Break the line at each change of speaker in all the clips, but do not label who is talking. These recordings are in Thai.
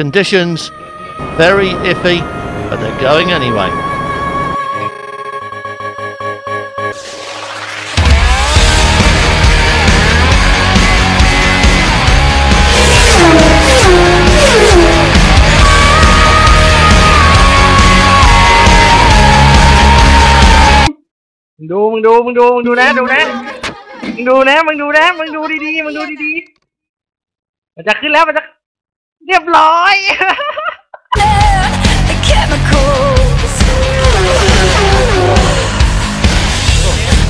conditions very iffy, but they're going anyway.
มึงดูมึงดูมึงดูมึงดูนะดูนะมึงดูนะมึงดูนะมึงดูดีๆมึงดูดีๆมันจะขึ้นแล้วมันจะ เรียบร้อย
the chemicals.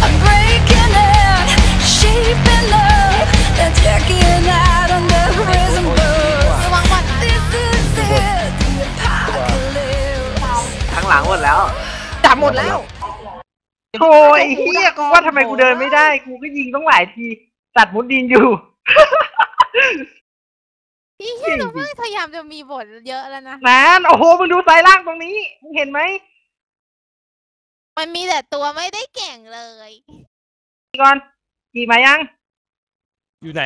I'm breaking out, shaping up, and checking out under prison books. This is it, the apocalypse.
ทั้งหลังหมดแล้ว
จับหมดแล้วโอ้ยเฮียกูว่าทำไมกูเดินไม่ได้ กูก็ยิงต้องหลายทีตัดมุดดินอยู่
พี่เฮียเราไม่พยายามจะมีบทเยอะแล้วนะ
นานโอ้โหมึงดูสายล่างตรงนี้มึงเห็นไหม
มันมีแต่ตัวไม่ได้เก่งเลย
ก่อนกี่มายัง
อยู่ไหน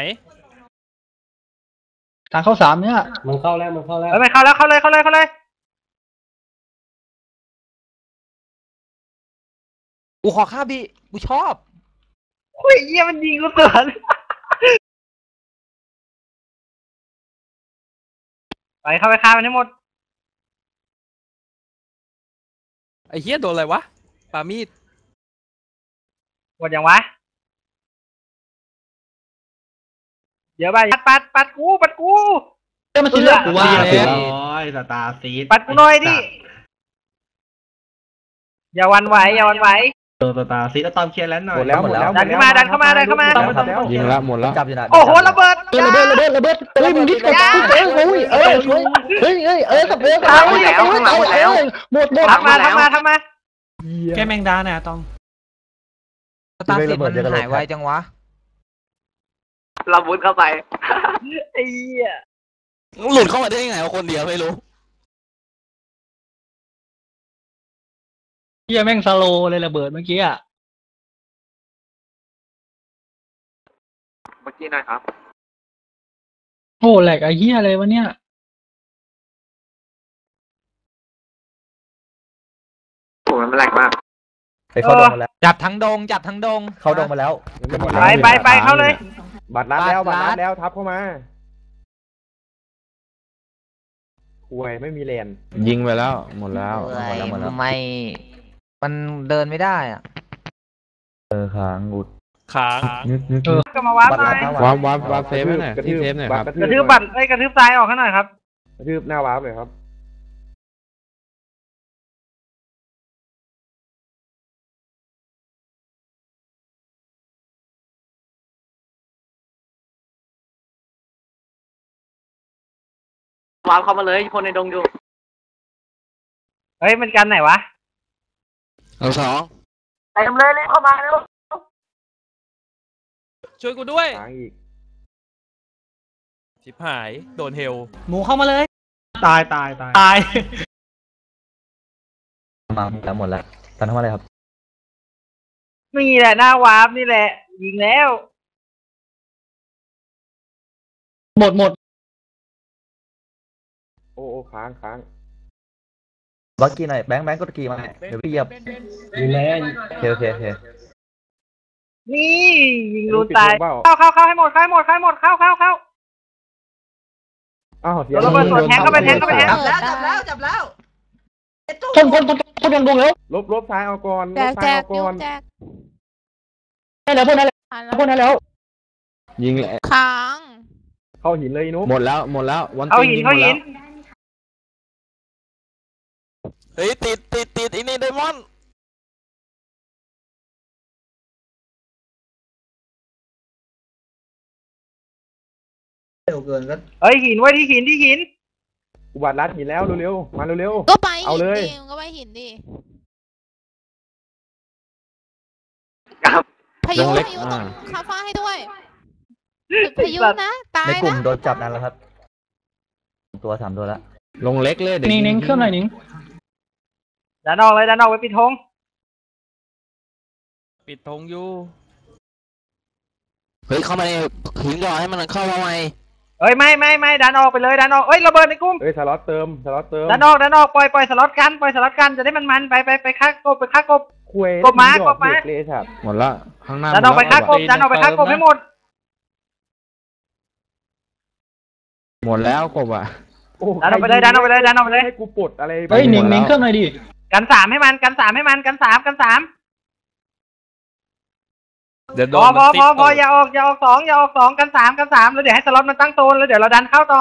ทางเข้าสามเนี่ย
มันเข้าแล้วมันเข้าแล้ว
เออไปเข้าแล้วเข้าเลยเข้าเลยเข้าเลย
กูขอข้าบีกูชอบ
โอ้ยเฮียมันยิงกูสวน ไปเข้าไปฆ่ามันให้หมด
ไอ้เฮียโดนอะไรวะปามีด
หมดยังวะ เดี๋ยวไปปัดปัดปัดกูปัดกู
เอ้ยมันคือเลือกกูว่า
เออ
แล้ว
ร้อยสตาร์ซีด
ปัดกูหน่อยดิ อย่าหวันไหวอย่าหวันไหว
โดน สตาร์ซีดแล้วตอมเคลียร์แล้วหน่อย
หมดแล้วหมดแล้ว
ดันเข้ามาดันเข้ามาดันเข้ามา
ต้องต้องต้อง
ยิงแล้วหมดแล้วจับอยู่นะ
โอ้โหระเบิด
เออระเบิดระเบิดระเบิดเฮ้ยมึงนิดกับกูเองโอ้ยเออเฮ้ยเฮ้ยเฮ้ยเออกับเออกับเออกับเออกับเออหมดหมด
ทำมาทำมาทำมา
แกแมงดาเนี่ยต้อง
สตาร์ทมันหายไวจังวะ
เรามุดเข้าไป
ไอ้เหี้ย
หลุดเข้ามาได้ยังไงวะคนเดียวไม่รู้
เฮียแม่งสโลว์เลยระเบิดเมื่อกี้อะ
เมื่อกี้หน่อยครับ
โอ้แหลกไอ้เฮียอะไรวะเนี่ย
ผมมันแหลกมาก
ไปเข้าดงมาแล้ว จับทั้งดง จับทั้งดงเข้าดงมาแล้ว
ไปไปไปเข้าเลย
บัตรลัดแล้วบัตรลัดแล้วทับเข้ามาห่วยไม่มีเลน
ยิงไปแล้ว หมดแล้วหมดแล้วหมดแล้ว ไม่ มันเดินไม่ได้อะเออค้างอุด
ค้าง
ก็มาวัดหน่อย
วาร์ปวาร์ปวาร์ปเซฟให้หน่อย
กระทื
ที่
บ
เซฟหน่อยครับ
กระ
กระทืบบัตรไอ้ยกระทืบซ้ายออกให้หน่อยครับ
กระทืบหน้าวาร์ปเลยครับ
วางเข้ามาเลยคนในดงอยู่
เฮ้ยมันกันไหนวะ
เอาสอง
เต็มเลยเลยเข้ามาเร็ว
ช่วยกูด้วย
ค้างอีก
ชิบหาย โดนเฮล
หมูเข้ามาเลย
ตายตายตาย
ตาย
มาแล้วหมดแล้วทันทำอะไรครับ
นี่แหละหน้าวาร์ปนี่แหละ ยิงแล้ว
หมดหมด
โอ้โอ้ค้างค้าง
บักกี้หน่อยแบงค์แบงค์กดกี่มาเดี๋ยวพี่เหยียบ
ยิงแล้ว
โอเคโอเคโอเค
นี่ยิงรูตาย เข้าเข้าเข้าให้หมดเข้าให้หมดเข้าให้หมดเข้าเข้าเข้า
อ้าวเสีย
โดนระเบิดสวนแทงเข้าไปแทงเข้าไปแทง
จับแล้วจับแล้วจับแล้ว
คนคนคนคนยังดงแล้ว
ลบลบซ้ายเอาก่อนล
แจ
บ
กแจ
ซ้าย
ก
เอา
ยุ
ก่อน
งแจก
ได้แล้วพวกนั้นแล้ว
อ่านแล้ว
พวกนั้นแล้ว
ยิง
ค้าง
เข้าหินเลยนุ๊ก
หมดแล้วหมดแล้ววัน
เอา
ติง
หิน
ยิงหม
เข้า
ด
หิ
แล้
น
ว
เฮ้ยติดติดติดไอ้นี่ไดมอนด์
เร็วเกินก็
เฮ้ยหินไว้ที่หินที่หิน
อุบัติรัดหินแล้วเร็วๆมาเร็ว
ก็ไป
เอา
หิน
เลย
ดิมึงก็ไปหินดิ
ครับ
พายุ
ลงเล็ก
พายุต้อ
อ่า
งคาฟ้าให้ด้วยตึกพายุนะ ตาย
ในกลุ่ม
นะ
โดนจับนั้นแล้วครับ ตัวสามตัวแล้วลงเล็กเลย
นิ่งนิ่งเครื่องหน่อยนิ่ง
ดันออกเลยดันออกไปปิดธง
ปิดธงอยู่
เฮ้ยเข้ามาในหินก่อนให้มันเข้ามาใหม่
เอ้ยไม่ไม่ไม่ดันออกไปเลยดันออกเอ้ยระเบิดในกุ้ม
เอ้ยสล็อตเติมสล็อตเติม
ดันออกดันออกปล่อยปล่อยสล็อตกันปล่อยสล็อตกันจะได้มันมันๆไปไปไปฆ่ากบไปฆ่ากบ
คุย
กบม้า
หยอก
กบม้า
เด็กเลยสัตว์
หมดละข้างหน้า
ดันออกไปฆ่ากบดันออกไปฆ่ากบให้หมด
หมดแล้วกบอะ
โอ้
ดันออกไปเลยดันออกไปเลยดันออกไปเลย
ให้กูปลดอะไร
เฮ้ยหนิงหนิงเครื่องหน่อยดิ
กันสามให้มันกันสามให้มันกันสามกันสาม
เดี๋ยวโด
พอนพ
มั
อน
ติ
พ
ด
อพอ
ตูด
อย่าออกอย่าออกสองอย่าออกสองกันสามกันสามแล้วเดี๋ยวให้สล็อตมันตั้งโซนแล้วเดี๋ยวเราดันเข้าต่อ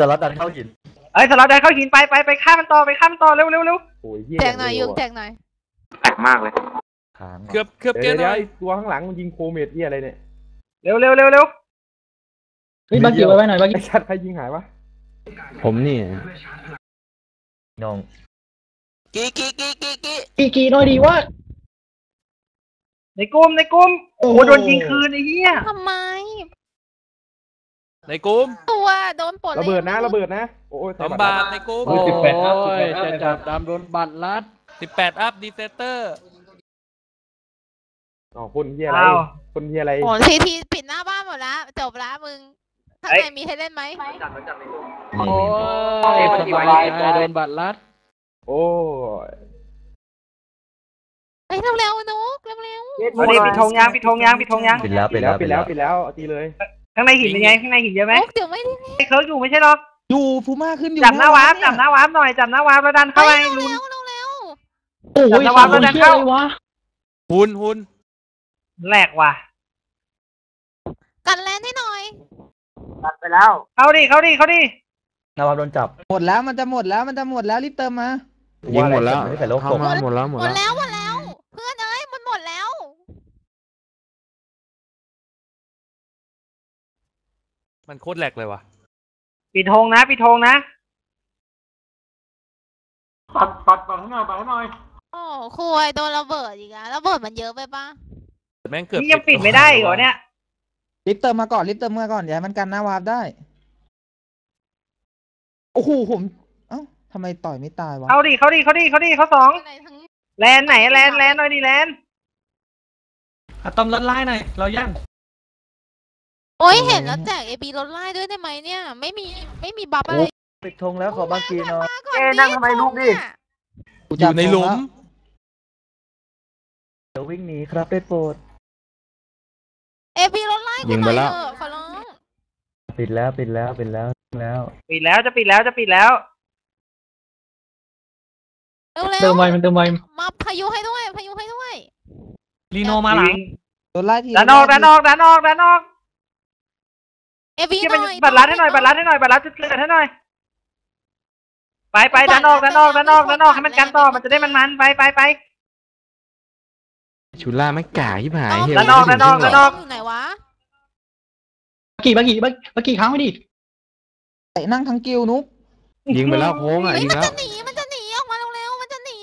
สล็อตดันเข้าหิน
เอ้ยสล็อตดันเข้าหินไปไปไปฆ่ามันต่อไปฆ่ามันต่อเร็วเร็วเร็ว
โอ้ยเหี้
แจกหน่อยยุงแจกหน่อย
แปลกมากเลย
ค้าง
เกือบเกือบเกื
เดี๋
อยบ
วเดี๋ยว
หน่อย
ไอ้ตัวข้างหลังมันยิงโคเมดเหียอะไรเนี่ย
เร็วเร็วเร็วเร็ว
เฮ้ยบังกี้ไว้ไว้หน่อยบัง
ไอ้
กี้
ชัดใครยิงหายวะ
ผมนี่
น้อง
กีกีกีกีกี
กีกีหน่อยดีว่า
ในกลุ่มในกลุ่มโอ้โหโดนยิงคืนไอ้เหี้ย
ทำไม
ในกลุ่ม
ตัวโดนปลด
ระเบิดนะระเบิดนะโอ้ย
สองบาทในกลุ่ม
โอ้ยสิบแปดครับ
จะจับตามโดนบัตรลัด
สิบแปดอัพดีเซเตอร์
อ๋อคนเหียอะไร
อ้าว
คนเหียอะไร
โอ้ทีทีปิดหน้าบ้านหมดแล้วจบแล้วมึงข้างในมีให้เล่นไหม
โอ้
ยสบายใจ
โดนบัตรลัด
โอ้ย
เฮ้ยเร็วๆนุ๊กเร็ว
เอาดิปิดธงยางปิดธงยางปิดธงยาง
ปิดแล้ว
ปิ
ปิ
ด
ด
แล้
แล้วว
ปิดแล้วปิดแล้วเอาตีเลย
ข้างในหินเป็นไงข้างในหินเยอะ
ๆ
ไหม
นุ๊กเดี๋ยวไม่ได้
ไอ้เคิร์กอยู่ไม่ใช่หรอก
อยู่พูม่าขึ้นอยู่
จับหน้าวาร์ปจับหน้าวาร์ปหน่อยจับหน้าวาร์ปแล้วดันเข้าไป
เร็ว
ลุน
เร็วเร็ว
โอ้ย
จับระวังแล้วดันเข้า
วะ
หุนหุน
แหลกว่ะ
กันแลนให้หน่อย
ตัดไปแล้ว
เข้าดิเข้าดิเข้าดิ
นาวาโดนจับ
หมดแล้วมันจะหมดแล้วมันจะหมดแล้วรีบเติมมา
ยิงหมดแล้ว
ไม่ใส่โลก
เข้ามาหมดแล้วหม
ห
ด
มด
แล้ว
แล้วหมดแล้ว เพื่อนเอ้ยมันหมดแล้ว
มันโคตรแหลกเลยว่ะ
ปิดธงนะปิดธงนะ
ปัดปัดปัดให้หน่อยปัดให้หน่อย
โอ้คุยโดนระเบิดอีกอะระเบิดมันเยอะไปปะ
แม่งเกือบ
นี่ยังปิดไม่ได้อีกเหรอเนี่ย
รีบเติมมาก่อนรีบเติมมาก่อนอย่าให้มันกันหน้าวาร์ปได้ โอ้โหผมเอ้า ทำไมต่อยไม่ตายวะ
เข้าดิเข้าดิเข้าดิเข้าดิเข้าสอง
อะไรทั้ง
แลนไหนแลนแลนหน่อยดิแลน
อะตอมลดไล่หน่อยเราย่าง
โอ้ยเห็นแล้วแจกเอบีรถไล่ด้วยได้ไหมเนี่ย ไม่มีไม่มีบัฟอะไร
ปิดธงแล้วขอบางกีหน่อย
มาก่อนนั่งทำไมลูกดิ
อยู่ในหลุม
เดี๋ยววิ่งหนีครับได้โปรด
เอบีรถไล่
ยิงไปแล้ว
เถอะขอร้อง
ปิดแล้วปิดแล้วปิดแล้วแล้ว
ปิดแล้วจะปิดแล้วจะปิดแล้ว
เร็วเร็
เติม
ว
ไวมันเติมไว
มาพายุให้ด้วย พายุให้ด้วย
ลีโนมาหลังโดนไล่ที
ดันออกดันออกดันออกดันออก
เอบี
ที่
ห
เป็น
น่อย
บัตรลัดให้หน่อยบัตรลัดให้หน่อยบัตรลัดจุดเกิดให้หน่อยไปไปดันออกดันออกดันออกดันออกให้มันกันต่อมันจะได้มันมันไปไปไป
ชุล่าไม่ก่าที่ผาย
ต้อม
เฮีย
ด้านนอกด้านนอกด้านนอก
อยู่ไหนวะ
บังกี้บังกี้บังกี้ค้างไว้ดิ
เตะนั่งทั้งกิวนุ๊ก
ยิงไปแล้วโค้งอะ
เฮ้ย
ยิง
มัน
แล้ว
จะหนีมันจะหนีออกมาเร็วๆมันจะหนี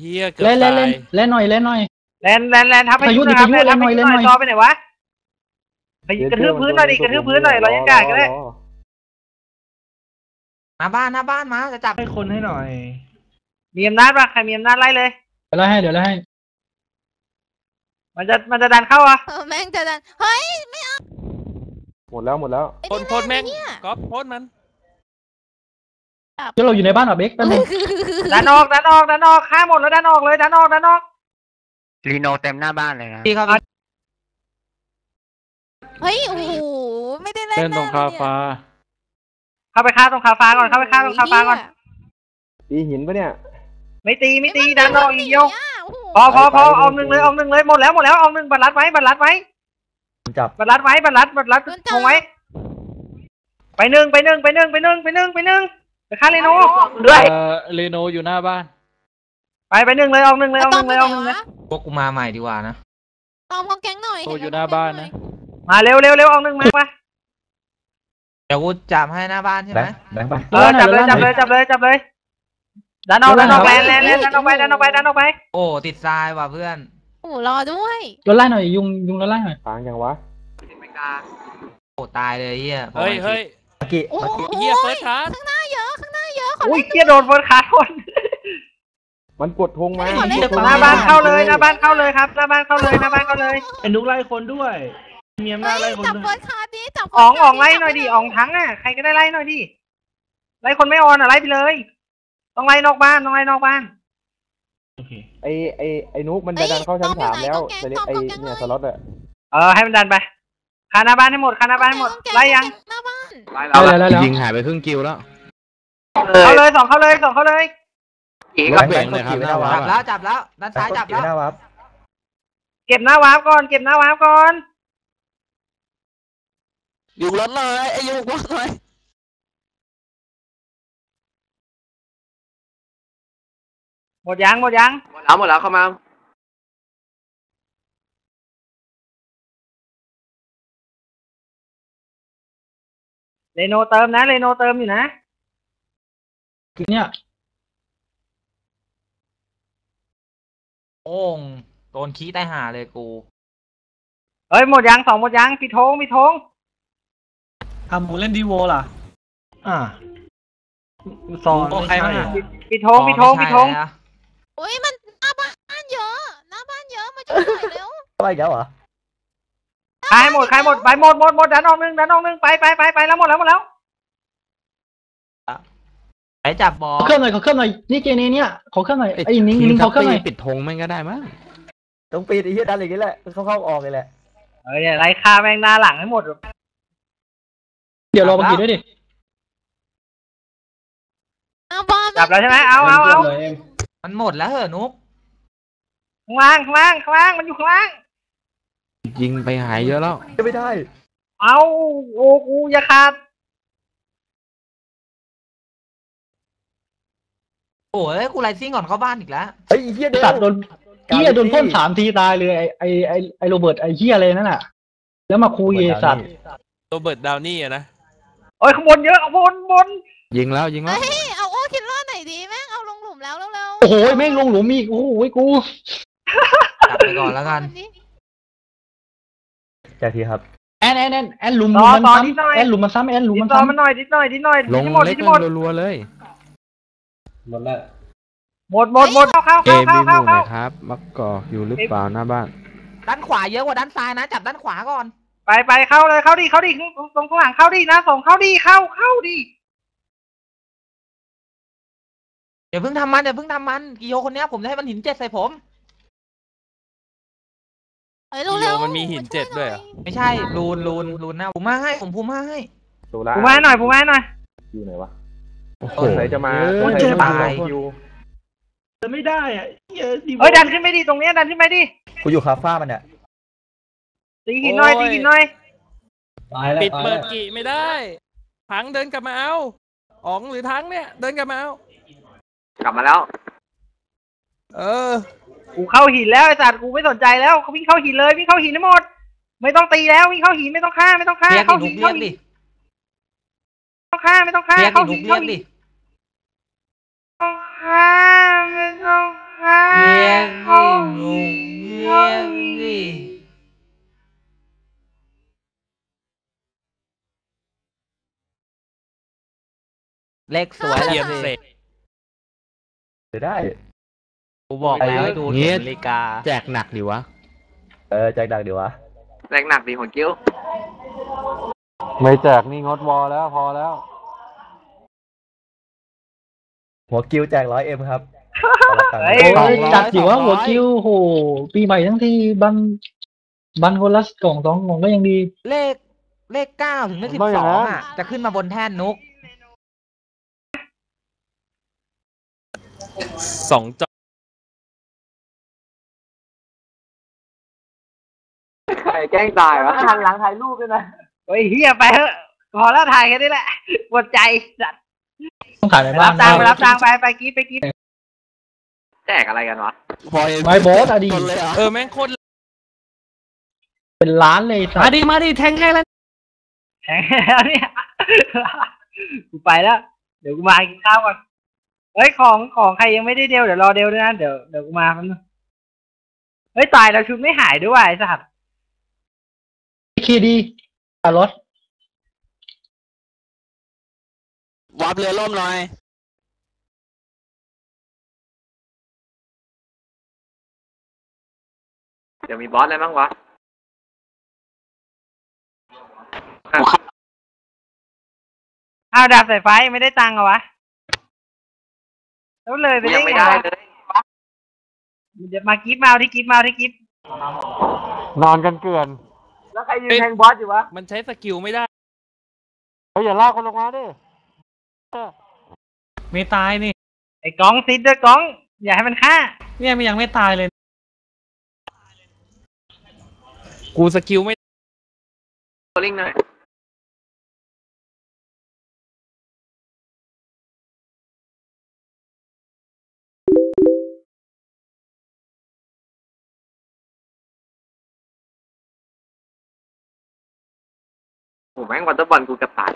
เฮียเกือบ
เล่นเล่น
ตา
เล่
ย
นเล่นหน่อยเล่นหน่อย
แลนแลนแลนทับไป
พายุ
ยุนะครับ
พายุ
แลนทับไป
เล่
ยุ
น
ห
หน่
น่
อ
อยยต่อไปไหนวะไปกระทืบพื้นหน่อยดิกระทืบพื้นหน่อยเรายังกาดก็ได้
หน้าบ้านหน้าบ้านมาจะจับ
ให้คนให้หน่อย
มีอำนาจปะใครมีอำนาจไล่เลย
เดี๋ยวไล่ให้เดี๋ยวไล่ให้
มันจะมันจะดันเข้าอะ
เออแม่งจะดันเฮ้ย
หมดแล้วหมดแล้ว
ไอ้
พ่น
นี่
พ่นแม่ง
เนี่ย
ก๊อฟพ่นมัน
เดี๋ยวเราอยู่ในบ้านเหรอเบคแป๊บนึง
ดันออกดันออกดันออกฆ่าหมดแล้วดันออกเลยดันออกดันออก
รีโนเต็มหน้าบ้านเลยนะ
พี่ครับ
เฮ้ยโอ้โหไม่ได้เล่น
เล่นตรงคาฟ้า
เข้าไปฆ่าตรงคาฟ้าก่อนเข้าไปฆ่าตรงคาฟ้าก่อน
ตีหินปะเนี่ย
ไม่ตีไม่ตีดันออกอีกเดียว
โอ้โห
พอพอพอเอาหนึ่งเลยเอาหนึ่งเลยหมดแล้วหมดแล้วเอาหนึ่งบัตรลัดไว้บัตรลัดไว้
จับ
บัตรลัดไว้บัตรลัดบัตรลัดทงไว้ไปหนึ่งไปหนึ่งไปหนึ่งไปหนึ่งไปหนึ่งไปหนึ่ง ไปฆ่าเรโนด้วย
เรโนอยู่หน้าบ้าน
ไปไปหนึ่งเลยเอาหนึ่งเลยเอาห
ต้อ
นึ่
ม
ง
ไป
เลย
ไหน
เอาหนึ่งเลยวะ
พวกกูมาใหม่ดีกว่านะ
ต้อมเขาแก๊งหน่อย
โอ้
เห็
อยู่
ไหม
หน้าบ้านนะ
มาเร็วเร็วเร็วเอาหนึ่งมามา
เดี๋ยวกูจับให้หน้าบ้านใช่
แบ
ไหม
งค์แบงค์ไป
เออจับเลยจับเลยจับเลยจับเลยดันออกดันออกแลนแลนแลนดันออกไปดันออกไปดันออกไป
โอ้ติดทรายว่ะเพื่อน
โอ้โหรอด้วย
รถไล่หน่อยยุงยุงรถไล่หน่อย
ปางยังวะ
โอ้ตายเลยเฮีย
เฮ้ยเฮ้ย
เมื่อกี้
โอ้
เมื่อกี้
โห
เฮียเฟิร์สชาร์จ
ข้างหน้าเยอะข้างหน้าเยอะขอ
อุ้ย
เล่น
เกียโดนเฟิร์สคาร์ทน
มันกดธงมา
ขอเล่น
กดธง
หน้าบ้านเข้าเลยหน้าบ้านเข้าเลยครับหน้าบ้านเข้าเลยหน้าบ้านเข้าเลย
เป็นนุกไล่คนด้วยมีอำนาจไล่
เฮ้ย
คน
จับ
ด้วย
เฟิร์สคาร์ดดิ
อ๋องอ๋องไล่หน่อยดิอ๋องทั้งอะใครก็ได้ไล่หน่อยดิไล่คนไม่ออนอะไล่ไปเลย ต้องไล่นอกบ้านต้องไล่นอกบ้าน
ไอไอไอนุกมันจะดันเข้าชั้นสามแล้วแต่ไอเนี่ยสล็อตอะ
เออให้มันดันไปคาหน้าบ้านให้หมดคาหน้าบ้านให้หมดไล่ยัง
หน้าบ้าน
ไล่เรา
แล้วแล้วแล้ว
ยิงหายไปครึ่งกิวแล้ว
เข้าเลยสองเข้าเลยสองเข้าเลย
อีก
ร
ก็
ถเบรกเลยครับหน้าวา
จั
ร์
บ
ป
แล้ว
อะ
จับแล้วด้านซ้ายจับแล้ว
หน้าวับ
เก็บหน้าวาร์ปก่อน เก็บหน้าวาร์ปก่อน
อยู่รถเลยไอ้อยู่รถเลย
หมดยังหมดยัง
หมดแล้วหมดแล้วเข้ามา
เรโนเติมนะเรโนเติมอยู่นะ
เนี่ย
โอ่งโดนขี้ใต้หาเลยกู
เฮ้ยหมดยังสองหมดยังปิดธงปิดธง
อะหมูเล่นดีโวล่ะ
อ่า
สอนใครบ้างอะ
ปิดปิดธงปิดธง
อ๋อไม่
ปิด
ใช่
ธง
แล้วนะ
อุ้ยมันหน้าบ้านเยอะหน้าบ้านเยอะมาช่วยหน่อยเร็ว
อะไรอีกแล้วเหรอ
ใครหมดใครหมดไปหมดหมดหมดดันออกหนึ่งดันออกหนึ่งไปไปไปไปแล้วหมดแล้วหมดแล้ว
ไปจับบอ
ขอเครื่องหน่อยขอเครื่องหน่อยนี่เกนี้เนี่ยขอเครื่องหน่อยไอ้นิ้งนิ้งขอเครื่องหน่อย
ปิดธงแม่งก็ได้มั้ง
ต้องปีดไอ้เหี้ยดันอย่างนี้แหละเข้าเข้าออกเลยแหละ
เฮ้ยไล่ฆ่าแม่งหน้าหลังให้หมด
เดี๋ยวรอบังกีด้วยดิ
หน้าบ้าน
จับแล้วใช่ไหมเอาเอาเอา
มันหมดแล้วเหรอนุ๊ก
ข้างล่างข้างล่างข้างล่างมันอยู่ข้างล่าง
ยิงไปหายเยอะแล้ว
ไม่ได้
เอาโอ้กูอย่าขาด
โอ้ยกูไลซิ่งก่อนเข้าบ้านอีกแล้ว
เฮ้ยไอ้เหี้ยสัตว์โดนเหี้ยโดนพ่นสามทีตายเลยไอ้ไอ้ไอ้ไอ้โรเบิร์ตไอ้เหี้ยอะไรนั่นน่ะ แล้วมาคุยไอ้สัตว์
โรเบิร์ตดาวนี่อะนะ
เอ้ยข้างบนเยอะข้างบนบน
ยิงแล้วยิงแล้ว
เฮ้ยเอาโอ้คิดว่าไหนดีแม่งเอาลงหลุมแล้วเร็วๆ
โอ้โหแม่งลงหลุมอีกโอ้โหกู
จับไปก่อนแล้วกัน
จา กทีครับ แอนแอนแอนแอนหลุม
ต่อ
มัน
ต่อ
ซ้
นิดหน่อยำ
แอนหลุมมันซ้ำแอนหลุม
ดิ
มัน
ต่อ
ซ้ำ
มันหน่อยดิดหน่อยดิดหน่อย
ลง
ดิดหมด
เล็
ดิ
ก
ดหมด
รัวๆเลย
หมดหมดหมดเข้าเข้า
เอ
เข้า
บี
เข้า
หมู่
เข้า
หน่อยครับมักกอกอยู่หรือเปล่าหน้าบ้าน
ด้านขวาเยอะกว่าด้านซ้ายนะ จับด้านขวาก่อน
ไปไปเข้าเลยเข้าดิเข้าดิตรงข้างหลังเข้าดินะส่งเข้าดิเข้าเข้าดิ
อย่าเพิ่งทำมันอย่าเพิ่งทำมันกิโยคนเนี้ยผมจะให้มันหินเจ็ดใส่ผม
เฮ้ยเร็วๆ
มันมีหินเจ็ดด้วยเหรอ
ไม่ใช่ลูนลูนลูนนะผมมาให้ผมภูมิมาให้
ตุลา
ปูมาให้หน่อยปูมาให้หน่อย
อยู่ไหนวะ
โอ้โห
คนไหนจะมา
เออ
คนไหนจะมา
ตาย
คิว
จะไม่ได้อะเหี้ยดีโว
เอ้ยดันขึ้นไปดิตรงเนี้ยดันขึ้นไปดิ
กูอยู่คาฟ้ามันเนี่ย
ตีหินหน่อยตีหินหน่อย
ปิดเปิดกี่ไม่ได้ทั้งเดินกลับมาเอาอ๋องหรือทั้งเนี่ย เดินกลับมาเอา
กลับมาแล้ว
เออ
กูเข้าหินแล้วไอ้สัตว์กูไม่สนใจแล้วเขาวิ่งเข้าหินเลยวิ่งเข้าหินให้หมด ไม่ต้องตีแล้ววิ่งเข้าหินไม่ต้องฆ่าไม่ต้องฆ่า
เรียกดิ
เข้า
นุ
หิ
ก
น
เรีย
เข้ากหิน
ดิ
ไม่ต้องฆ่าไม่ต้องฆ่า
เรียกดิ
เข้า
นุ
หิ
ก
น
เรีย
เข้ากหิน
ดิ
ไม่ต้องฆ่าไม่ต้องฆ่า
เรียก
เข้า
ดิ
หิ
นุก
น
เรียกดิเลขสวย
เหยียบ
แล้ว
เส
สิ
ก
เดี๋ยวได้
กูบอกแล้วให้ดู
เงี้
เข็
ย
มนาฬิกา
แจกหนักดิวะ
เออแจกดักเดี๋ยววะ
แรงหนักดีของกิ้ว
ไม่แจกนี่งดวอลแล้วพอแล้ว
หัวกิวแจกร้อยเอ็มครับ
เฮ้ย
โอ้
สอง
ย
ร้อย
จัดสิว่า
สองร้อย
หัวคิวโห ปีใหม่ทั้งทีบันบันคนละกล่องสองกล่องก็ยังดี
เลขเลขเก้าถึงเลขสิบ
ไม่อ
ส
ย่า
องง
นั้น
อะ จะขึ้นมาบนแท่นนุก
สองจ
แกล้งตายวะ
ทางหลังถ่ายรูปด้วยนะเฮ้ยเฮียไปเถอะพอแล้วถ่ายแค่นี้แหละปวดใจจัด
ต้องขายใน
ไป
บ้า
รั
น
บตังค์ไปรับตังค์ไปไปกีดไปกีด
แจกอะไรกันวะ
ไม่บอสอะดี
เออแม่งโคตร
เป็นล้านเลยสั
มา
ตว์
ดิมาดิแทงแค่แล้ว
แข็งแล้วเนี่ยกูไปแล้ว เดี๋ยวกูมากินข้าวก่อนเฮ้ยของของใครยังไม่ได้เดียวเดี๋ยวรอเดียวด้วยนะเดี๋ยวเดี๋ยวกูมาแป๊บนึงเฮ้ยตายแล้วชุดไม่หายด้วยว่ะไอ้สัตว์
คีดีอารถ
วาร์ปเรือล่มหน่อย
เดี๋ยวมีบอสอะไรบ้างวะ
อ้าวดาบสายไฟไม่ได้ตังค์เหรอวะ แล้วเลยไป
ยั
ได้
งไม่
ไง
ได้
วะ
เลย
เดี๋ยวมากิฟต์มาเอาที่กิฟต์มาเอาที่กิฟต์
นอนกันเกลื่อน
แล้วใครยืนแทงบอสอยู่วะ
มันใช้สกิลไม่ได้
เฮ้ยอย่าลากคนลงมาดิ
ไม่ตายนี่
ไอ้กองซิดด้วยกอง อย่าให้มันฆ่า
เนี่ยมันยังไม่ตายเลย
กูสกิลไม่
โบลิ่งหน่อย แม่งวอเตอร์บอลกูเกับตาย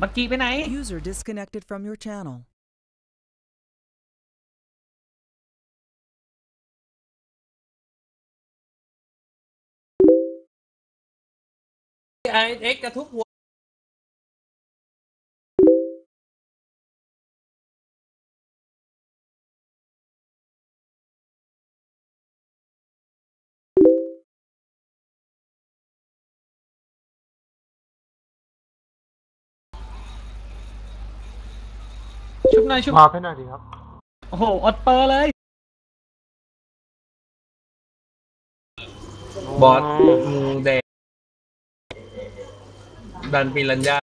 บักกี้ไปไหน
User disconnected from your channel.
ไอเอ็กกระทุกหัว
ชุบหน่อยชุบ
มาให้หน่อยดีครับ
โอ้โห อดเปอร์เลย
บอสงูแดงดันปีรัญญา